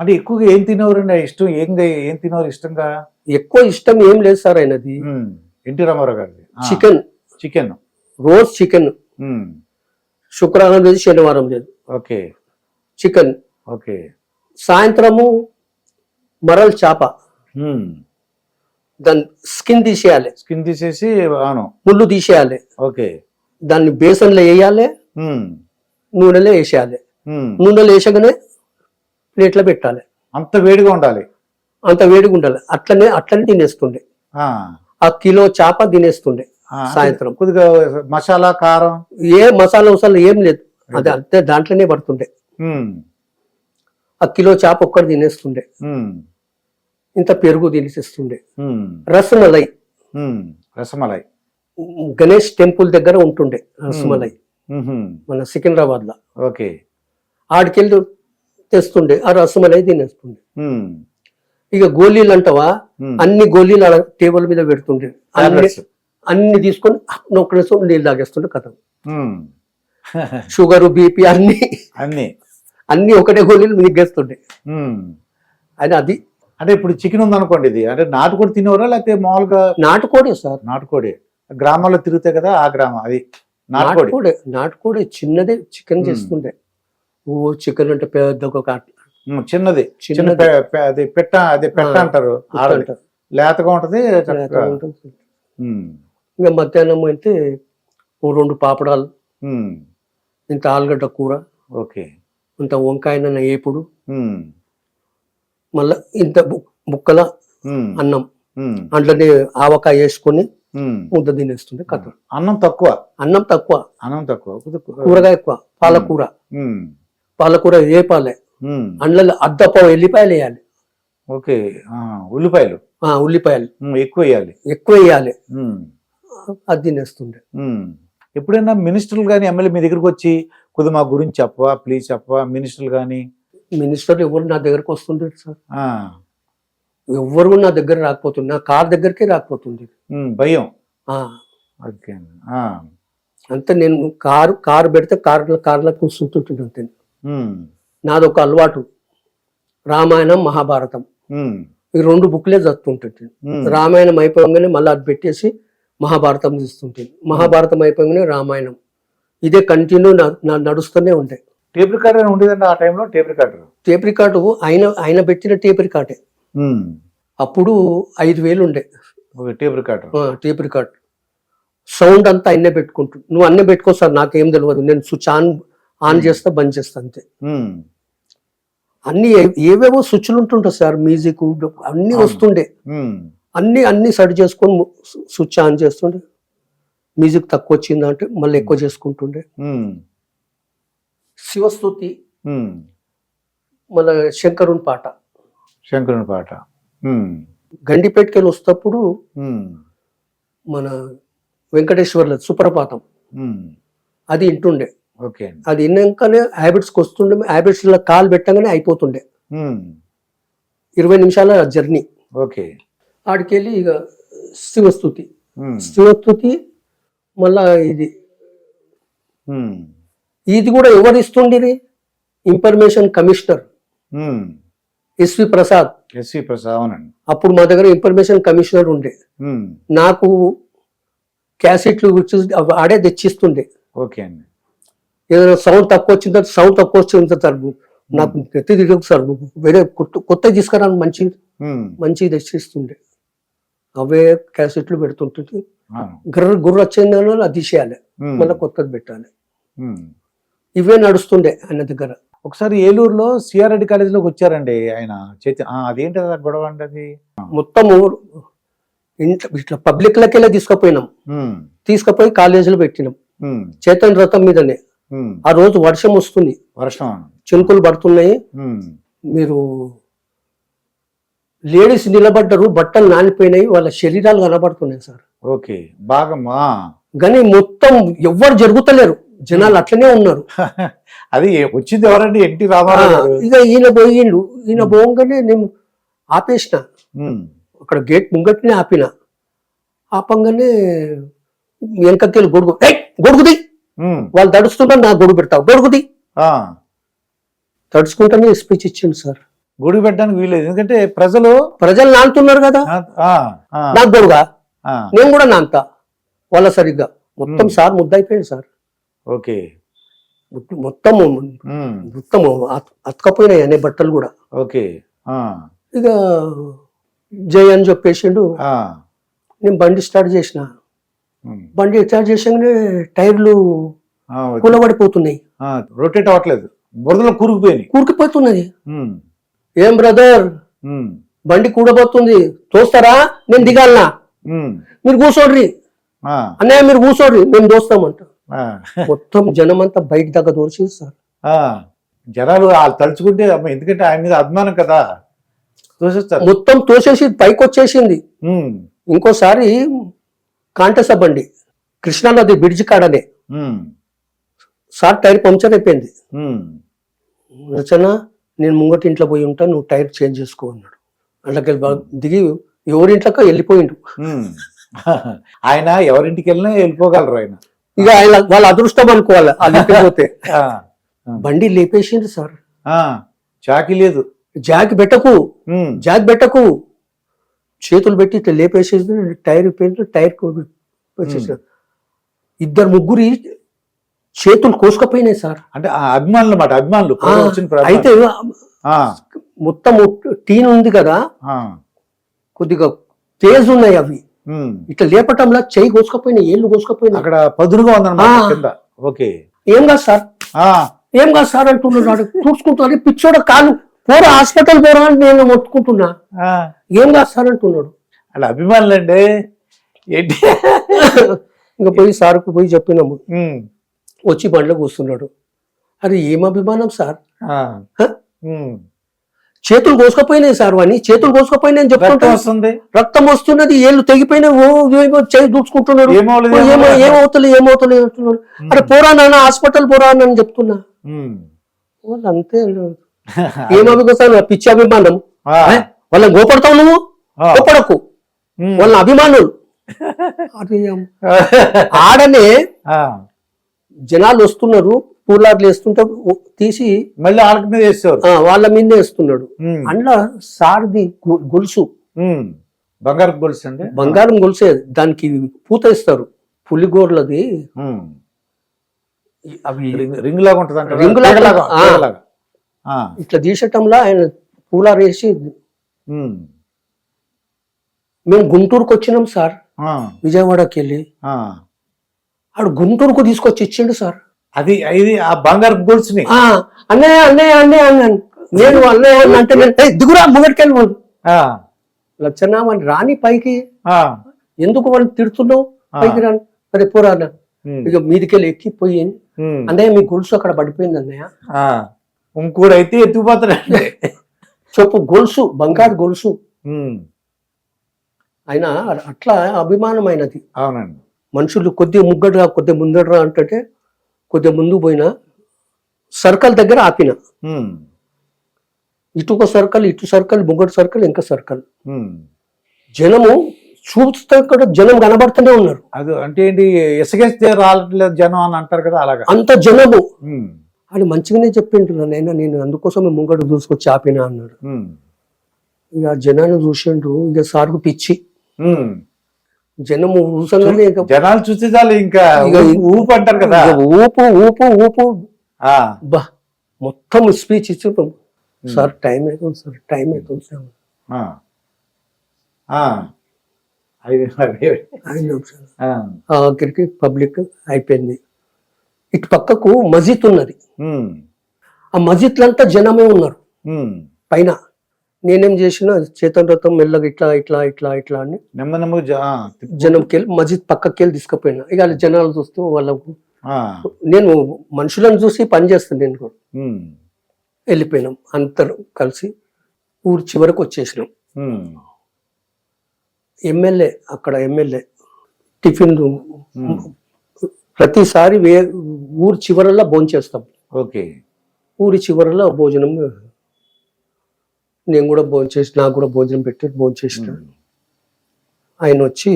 అంటే ఎక్కువగా ఏం తినేవారండి? ఇష్టం ఏం ఏం తినేవారు ఇష్టంగా? ఎక్కువ ఇష్టం ఏం లేదు సార్ ఆయనది. ఎన్టీ రామారావు గారిది. చికెన్. చికెన్. రోజ్ చికెన్. శుక్రవారం లేదు శనివారం లేదు. ఓకే. చికెన్. ఓకే. సాయంత్రము మరల్ చేప. ఉమ్, దాని స్కిన్ తీసేయాలి. స్కిన్ తీసేసి అవును. ముళ్ళు తీసేయాలి. ఓకే. దాన్ని బేసన్లో వేయాలి. నూనెలో వేసేయాలి. నూనెలో వేసగానే ప్లేట్లో పెట్టాలి. అంత వేడిగా ఉండాలి. అంత వేడిగా ఉండాలి. అట్లనే అట్లనే తినేస్తుండే. ఆ, కిలో చేప తినేస్తుండే సాయంత్రం. కొద్దిగా మసాలా కారం? ఏ మసాలా మసాలా ఏం లేదు. అది అంతే దాంట్లోనే పడుతుండే. ఆ కిలో చేప ఒక్కటి తినేస్తుండే. ఇంత పెరుగు తినేసిస్తుండే రసమలై. రసమలై. గణేష్ టెంపుల్ దగ్గర ఉంటుండే రసమలై. మన సికింద్రాబాద్లో ఓకే. ఆడికెళ్ళి. తెస్తుండే ఆ రసమలై తినేస్తుండే. ఉమ్, ఇక గోళీలు అంటావా. అన్ని గోళీలు ఆడ టేబుల్ మీద పెడుతుండే. అన్ని. అన్ని తీసుకొని నొక్కడేసి నీళ్ళు తాగేస్తుండే కథ. షుగర్ బీపీ అన్ని. అన్ని. అన్ని ఒకటే గోళీలు మిగ్గేస్తుండే. అని అది అంటే ఇప్పుడు చికెన్ ఉందనుకోండి ఇది. అంటే నాటుకోడి తినేవారా లేకపోతే మామూలుగా నాటుకోడే సార్. నాటుకోడి? గ్రామాల్లో తిరుగుతాయి కదా ఆ గ్రామం అది. నాటుకోడి. నాటుకోడే చిన్నదే చికెన్. చేస్తుండే. ఓ చికెన్ అంటే పెద్ద ఒక చిన్నది. చిన్న అది పెట్ట అది పెట్ట అంటారు. లేతగా ఉంటది ఇంకా మధ్యాహ్నం అయితే ఓ రెండు పాపడాలు ఇంత ఆలుగడ్డ కూర ఓకే. ఇంత వంకాయ ఏపుడు మళ్ళా ఇంత ముక్కల అన్నం. ఉమ్, అందులోనే ఆవకాయ వేసుకొని. ముద్ద తినేస్తుండే కథ. అన్నం తక్కువ. అన్నం తక్కువ. అన్నం తక్కువ. కూరగాయ ఎక్కువ. పాలకూర. పాలకూర వేపాలే ఉమ్, అందులో అద్దప ఎల్లిపాయలు వేయాలి. ఓకే. ఉల్లిపాయలు? ఉల్లిపాయలు. ఎక్కువ వేయాలి. ఎక్కువ వేయాలి. అది తినేస్తుండే. ఎప్పుడైనా మినిస్టర్లు కానీ ఎమ్మెల్యే మీ దగ్గరికి వచ్చి కొద్ది మా గురించి చెప్పవా ప్లీజ్ చెప్పవా మినిస్టర్లు కానీ? మినిస్టర్ ఎవరు నా దగ్గరకు వస్తుండే సార్? ఎవరు నా దగ్గర రాకపోతుండే. నా కార్ దగ్గరికే రాకపోతుంది భయం. అంతే నేను కారు కారు పెడితే కార్లో కార్లో కూర్చుంటుంటుంది అంతే. ఉమ్, నాది ఒక అలవాటు. రామాయణం మహాభారతం. ఈ రెండు బుక్లే చదువుతుంటుంది. రామాయణం అయిపోగానే మళ్ళీ అది పెట్టేసి మహాభారతం తీస్తుంటుంది మహాభారతం అయిపోగానే రామాయణం. ఇదే కంటిన్యూ నా నడుస్తూనే ఉంటాయి టేప్ రికార్డర్ ఉండేదండి ఆ టైంలో? Tape recorder. టేప్ రికార్డు ఆయన ఆయన పెట్టిన టేప్ రికార్డే. అప్పుడు ఐదు వేలు ఉండే. Tape recorder. Tape record. Sound అంతా అన్నే పెట్టుకుంటు నువ్వు అన్నే పెట్టుకో సార్ నాకేం తెలియదు నేను స్విచ్ ఆన్ ఆన్ చేస్తా బంద్ చేస్తా అంతే. ఉమ్, అన్ని ఏవేవో స్విచ్లు ఉంటుంటాయి సార్ మ్యూజిక్ అన్ని. వస్తుండే. ఉమ్, అన్ని అన్ని సెట్ చేసుకొని స్విచ్ ఆన్ చేస్తుండే. మ్యూజిక్ తక్కువ వచ్చిందంటే మళ్ళీ ఎక్కువ చేసుకుంటుండే. శివస్థుతి ఉమ్. మన శంకరుని పాట. శంకరుని పాట. ఉమ్, గండిపేటకెళ్ళి వస్తప్పుడు మన వెంకటేశ్వర్ల సుప్రభాతం. ఉమ్. అది ఇంటుండే అది విన్నాకనే హ్యాబిట్స్కి వస్తుండే హ్యాబిట్స్లో కాలు పెట్టగానే అయిపోతుండే. ఇరవై నిమిషాల జర్నీ. ఓకే. ఆడికెళ్ళి ఇక శివస్థుతి ఉమ్, శివస్థుతి మళ్ళా ఇది. ఇది కూడా ఎవరు ఇస్తుండిరి? Information commissioner. S V Prasad. S V Prasad అవునండి. అప్పుడు మా దగ్గర ఇన్ఫర్మేషన్ కమిషనర్ ఉండే. నాకు క్యాసెట్లు ఆడే తెచ్చిస్తుండే. ఓకే అండి. ఏదైనా సౌండ్ తక్కువ వచ్చిందో సౌండ్ తక్కువ వచ్చింది సార్? నాకు ఎత్తి తిరగదు సార్. వేరే కొత్త కొత్త తీసుకురాను మంచి మంచి తెచ్చిస్తుండే. అవే క్యాసెట్లు పెడుతుంటుంది. గుర్ర గుర్ర వచ్చిందని అది తీసేయాలి. మళ్ళీ కొత్తది పెట్టాలి. ఇవే నడుస్తుండే ఆయన దగ్గర. ఒకసారి ఏలూరులో సిఆర్ రెడ్డి కాలేజీలోకి వచ్చారండి ఆయన. ఆ, అదేంటి గొడవ అండి అది? మొత్తము ఇంట్లో ఇట్లా పబ్లిక్ లకెళ్ళే తీసుకుపోయినాం తీసుకుపోయి కాలేజీలో పెట్టినాం. చేతన్ రథం మీదనే. ఆ రోజు వర్షం వస్తుంది. వర్షం. చినుకులు పడుతున్నాయి. మీరు లేడీస్ నిలబడ్డరు బట్టలు నానిపోయినాయి వాళ్ళ శరీరాలు కనబడుతున్నాయి సార్. ఓకే. బాగా మా కానీ మొత్తం ఎవ్వరు జరుగుతలేరు. జనాలు అట్లనే ఉన్నారు. అది వచ్చింది ఎవరండి? ఎన్టీ ఆ, రామారావు ఇక ఈయన పోయిండు. ఈయన పోగానే నేను ఆపేసిన. అక్కడ గేట్ ముంగట్నే ఆపిన. ఆపంగానే వెనకకెళ్ళి గొడుగు. "ఏయ్, గొడుగుది! వాళ్ళు తడుస్తుంటే నా గొడుగు పెడతావు. గొడుగుది. తడుచుకుంటేనే స్పీచ్ ఇచ్చిండు సార్. గుడి పెట్టడానికి వీలేదు ఎందుకంటే ప్రజలు ప్రజలు నానుతున్నారు కదా. నాకు గొడుగా? నేను కూడా నాంతా. వాళ్ళ సరిగ్గా. మొత్తం. సార్ ముద్దయిపోయింది సార్. ఓకే. మొత్తం మొత్తం అత్- అతకపోయినాయి అనే బట్టలు కూడా. ఓకే. ఇక జై అని చెప్పేసిండు. నేను బండి స్టార్ట్ చేసిన. బండి స్టార్ట్ చేసాగానే టైర్లు. కూలబడిపోతున్నాయి. రొటేట్ అవ్వట్లేదు. బురదలో కూరుకుపోయినాయి. కూరుకుపోతున్నది. ఏం బ్రదర్? బండి కూడబోతుంది. తోస్తారా? నేను దిగాలనా? మీరు కూర్చోడ్రి అన్నయ్య మీరు కూర్చోడ్రి మేము దోస్తామంట. మొత్తం జనం అంతా బయట దాకా ఆ. జనాలు వాళ్ళు తలుచుకుంటే ఎందుకంటే ఆయన మీద అభిమానం కదా? మొత్తం తోసేసి పైకి వచ్చేసింది ఇంకోసారి కాంటస బండి. కృష్ణానది బ్రిడ్జ్ కాడనే. సార్ టైర్ పంక్చర్ అయిపోయింది. రచన నేను ముంగటి ఇంట్లో పోయి ఉంటా నువ్వు టైర్ చేంజ్ చేసుకో అన్నాడు. వెళ్ళి దిగి ఎవరింట్లోకి వెళ్ళిపోయిండు. ఆయన ఎవరింటికి వెళ్ళినా వెళ్ళిపోగలరు ఆయన. ఇక ఆయన వాళ్ళ అదృష్టం అనుకోవాలి అది బండి లేపేసింది సార్. చాకి లేదు. జాక్ పెట్టకు. జాక్ పెట్టకు. చేతులు పెట్టి ఇట్లా లేపేసేసి టైర్ పెట్టి టైర్ వచ్చేసిన ఇద్దరు ముగ్గురి చేతులు కోసుకపోయినాయి సార్. అంటే అభిమానులు మాట అభిమానులు. ప్ర- అయితే మొత్తం టీన్ ఉంది కదా. కొద్దిగా తేజ్ ఉన్నాయి అవి. ఇట్లా లేపటంలా చెయ్యి కోసుకపోయినాయి ఏళ్ళు కోసుకపోయినాయి. అక్కడ పదునుగా ఉందన్నమాట ఓకే. ఏం కాదు సార్. ఆ, ఏం కాదు సార్ అంటున్నాడు. చూసుకుంటారు పిచ్చోడ కాలు పోరా హాస్పిటల్ పోరా అని నేను మొత్తుకుంటున్నా. ఆ. ఏం కాదు సార్ అంటున్నాడు అలా అభిమానులు అండి ఏంటి? ఇంకా పోయి సార్కు పోయి చెప్పినాము. వచ్చి బండ్లో కూస్తున్నాడు అది ఏం అభిమానం సార్. చేతులు కోసుకపోయినాయి సార్ వాడిని. చేతులు కోసుకపోయినాయి అని రక్తం చెప్తుంటే వస్తుంది. రక్తం వస్తున్నది ఏళ్ళు తెగిపోయినాయి. ఓ చేయి దూచుకుంటున్నాడు. ఏమవుతలే ఏమవుతలే అంటున్నాడు. అరే పోరా నాన్న హాస్పిటల్ పోరా అని చెప్తున్నా. వాళ్ళు అంతే ఏం పిచ్చి అభిమానం? వాళ్ళని గోపడతావు నువ్వు. గోపడకు. వాళ్ళ అభిమానులు. ఆడనే ఆ, జనాలు వస్తున్నారు పూలార్లు వేస్తుంటే తీసి మళ్ళీ వాళ్ళకి మీద వేసేవారు. ఆ, వాళ్ళ మీదే వేస్తున్నాడు. అందులో సార్ది గొలుసు. బంగారు గొలుసు అండి? బంగారం గొలుసే. దానికి పూత ఇస్తారు. పులిగోర్లది. అవి రింగ్ రింగ్ లాగా ఉంటుంది రింగ్ లాగా, ఇట్లా తీసటంలో ఆయన పూలార్ వేసి మేము గుంటూరుకు వచ్చినాం సార్. విజయవాడకి వెళ్ళి. ఆడు గుంటూరుకు తీసుకొచ్చి ఇచ్చిండు సార్. అది ఇది ఆ బంగారు గొలుసుని. ఆ అన్నయ్య అన్నయ్య అన్నయ్య అన్నాను నేను అన్నయ్య అన్న అంటే నేను "ఏయ్, దిగురా ముంగటికెళ్ళి వాళ్ళు లచ్చన్న వాళ్ళు రాని పైకి. ఎందుకు వాళ్ళు తిడుతున్నావు పైకి రాని. సరే పోరా అన్న. ఇక మీదికెళ్ళి ఎక్కిపోయి. అన్నయ్య మీ గొలుసు అక్కడ పడిపోయింది అన్నయ్య. ఇంకోడైతే ఎత్తుకుపోతాడండి. చెప్పు గొలుసు బంగారు గొలుసు. ఆయన అట్లా అభిమానమైనది. అవునండి. మనుషులు కొద్దిగా ముగ్గడరా కొద్దిగా ముందడరా అంటే కొద్దిగా ముందు పోయినా సర్కిల్ దగ్గర ఆపిన. ఇటు ఒక సర్కిల్ ఇటు సర్కిల్ ముంగడు సర్కిల్ ఇంకా సర్కిల్. జనము చూస్తే కూడా జనం కనబడుతూనే ఉన్నారు. అది అంటే ఏంటి ఇసుకేస్తే రావట్లేదు జనం అని అంటారు కదా అలాగా? అంత జనము. అది మంచిగానే చెప్పిండు నైనా నేను అందుకోసమే ముంగడు చూసుకొచ్చి ఆపిన అన్నాడు. ఇక జనాన్ని చూసిండు ఇక సార్కు పిచ్చి. జనము ఊసంగానే జనాలు చూస్తే చాలు ఇంకా ఊపు- అంటారు కదా. ఊపు ఊపు ఊపు. బా మొత్తం స్పీచ్ ఇచ్చి సార్ టైం అవుతుంది సార్ టైం అవుతుంది సార్. ఐదు నిమిషాలు ఆఖరికి పబ్లిక్ అయిపోయింది. ఇటు పక్కకు మస్జిద్ ఉన్నది. ఆ మస్జిద్లంతా జనమే ఉన్నారు. పైన నేనేం చేసిన చేతన్ రథం మెల్లగా ఇట్లా ఇట్లా ఇట్లా ఇట్లా అని. జనంకి వెళ్ళి మస్జిద్ పక్కకి వెళ్ళి తీసుకుపోయినా. ఇక జనాలు చూస్తూ వాళ్ళకు నేను మనుషులను చూసి పని చేస్తాను నేను కూడా. వెళ్ళిపోయినాం. అందరం కలిసి ఊరు చివరకు వచ్చేసినాం. ఎమ్మెల్యే అక్కడ ఎమ్మెల్యే టిఫిన్. ప్రతిసారి వే ఊరు చివరలో భోంచేస్తాం. ఓకే. ఊరి చివరలో భోజనం నేను కూడా భోజనం చేసి నాకు కూడా భోజనం పెట్టి భోజనం చేసిన ఉమ్, ఆయన వచ్చి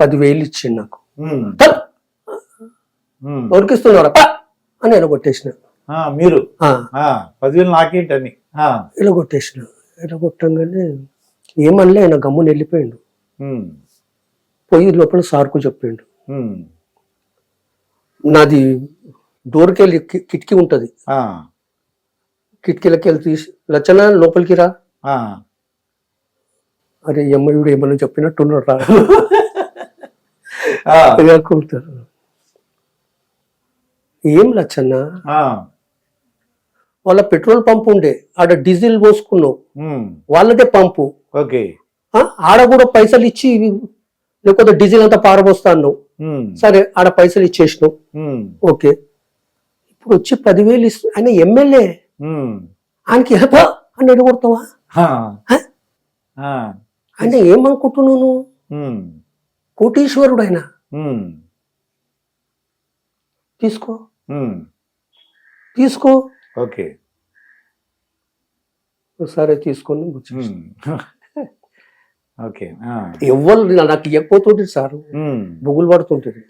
పదివేలు ఇచ్చిండు నాకు. ఉమ్, "తల్, ఉమ్. ఎవరికి ఇస్తున్నారా పా!" అని ఆయన కొట్టేసిన. మీరు? పదివేలు నాకేంటని? ఇలా కొట్టేసిన. ఇలా కొట్టంగానే ఏమనలే ఆయన గమ్మున వెళ్ళిపోయిండు. పోయి లోపల సార్కు చెప్పిండు. నాది డోర్కి వెళ్ళి కి- కిటికీ ఉంటుంది. ఆ, కిటికీలకి వెళ్ళి తీసి లచ్చన లోపలికి రా. అరే ఎమ్మయుడు ఏమన్నా చెప్పినట్టున్నాడు రా. ఏం లచ్చన్న? వాళ్ళ పెట్రోల్ పంప్ ఉండే ఆడ డీజిల్ పోసుకున్నావు. వాళ్ళదే పంపు. ఓకే. ఆడ కూడా పైసలు ఇచ్చి లేకపోతే డీజిల్ అంతా పారబోస్తా అన్నావు ఉమ్, సరే ఆడ పైసలు ఇచ్చేసినావు. ఉమ్, ఓకే. ఇప్పుడు వచ్చి పదివేలు ఇస్తు ఆయన ఎమ్మెల్యే. ఆయనకి హెప అని? ఆ, ఆయన ఏమనుకుంటున్నావు నువ్వు? కోటీశ్వరుడు ఆయన. తీసుకో. తీసుకో. ఓకే. సరే తీసుకొని ఓకే. ఆ, ఎవ్వరు నాకు ఇవ్వకపోతుంటుంది సార్. బొగులు పడుతుంటుంది.